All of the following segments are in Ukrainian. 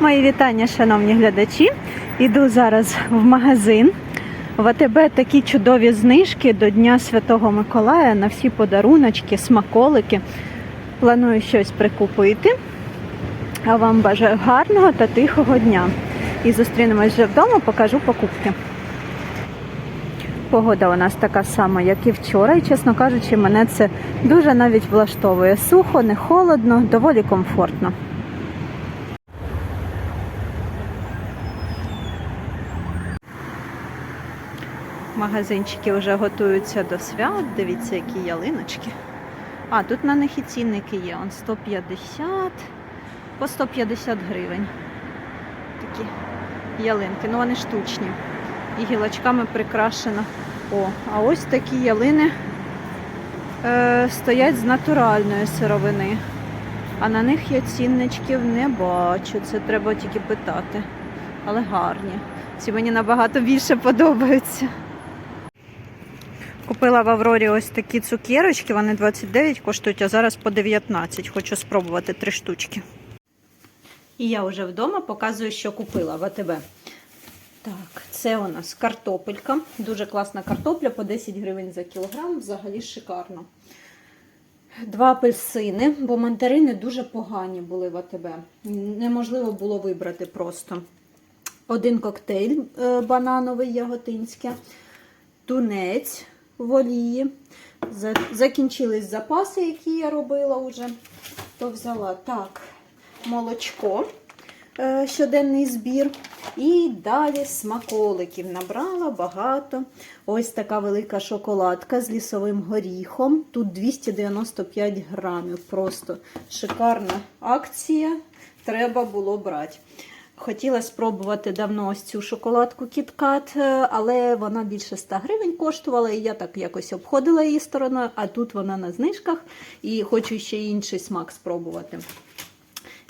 Мої вітання, шановні глядачі. Іду зараз в магазин. В АТБ такі чудові знижки до Дня Святого Миколая на всі подаруночки, смаколики. Планую щось прикупити. А вам бажаю гарного та тихого дня. І зустрінемось вже вдома, покажу покупки. Погода у нас така сама, як і вчора, і чесно кажучи, мене це дуже навіть влаштовує. Сухо, не холодно, доволі комфортно. Магазинчики вже готуються до свят. Дивіться, які ялиночки. А, тут на них і цінники є. Он 150 по 150 гривень. Такі ялинки. Ну вони штучні. І гілочками прикрашено. О, а ось такі ялини е, стоять з натуральної сировини. А на них я цінничків не бачу. Це треба тільки питати. Але гарні. Ці мені набагато більше подобаються. Купила в Аврорі ось такі цукерочки, вони 29 коштують, а зараз по 19. Хочу спробувати три штучки. І я вже вдома показую, що купила в АТБ. Так, це у нас картопелька. Дуже класна картопля по 10 гривень за кілограм, взагалі шикарно. Два апельсини, бо мандарини дуже погані були в АТБ. Неможливо було вибрати просто. Один коктейль е, банановий яготинське, тунець в олії. Закінчились запаси, які я робила вже. То взяла так, молочко, е, щоденний збір. І далі смаколиків набрала багато. Ось така велика шоколадка з лісовим горіхом. Тут 295 грамів. Просто шикарна акція. Треба було брати. Хотіла спробувати давно ось цю шоколадку KitKat, е, але вона більше 100 гривень коштувала, і я так якось обходила її стороною, а тут вона на знижках і хочу ще інший смак спробувати.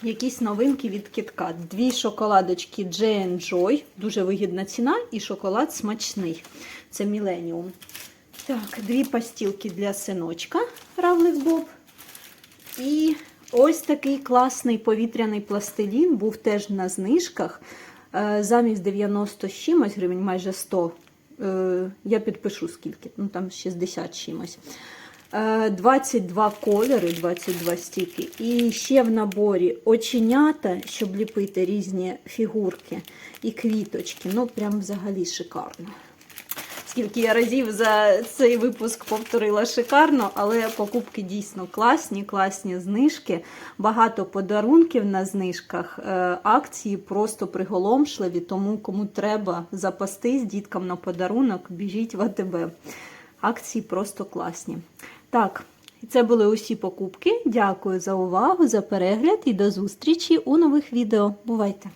Якісь новинки від KitKat. Дві шоколадочки J Joy, дуже вигідна ціна, і шоколад смачний. Це Millennium. Так, дві пастілки для синочка Равлик Боб. І ось такий класний повітряний пластилін був теж на знижках. Е, Замість 90 з чимось гривень, майже 100. Е, Я підпишу скільки, ну там 60 чимось. Е, 22 кольори, 22 стіки. І ще в наборі оченята, щоб ліпити різні фігурки і квіточки. Ну, прям взагалі шикарно. Скільки я разів за цей випуск повторила шикарно, але покупки дійсно класні, класні знижки. Багато подарунків на знижках. Е, Акції просто приголомшливі, тому кому треба запастись діткам на подарунок, біжіть в АТБ. Акції просто класні. Так, це були усі покупки. Дякую за увагу, за перегляд і до зустрічі у нових відео. Бувайте!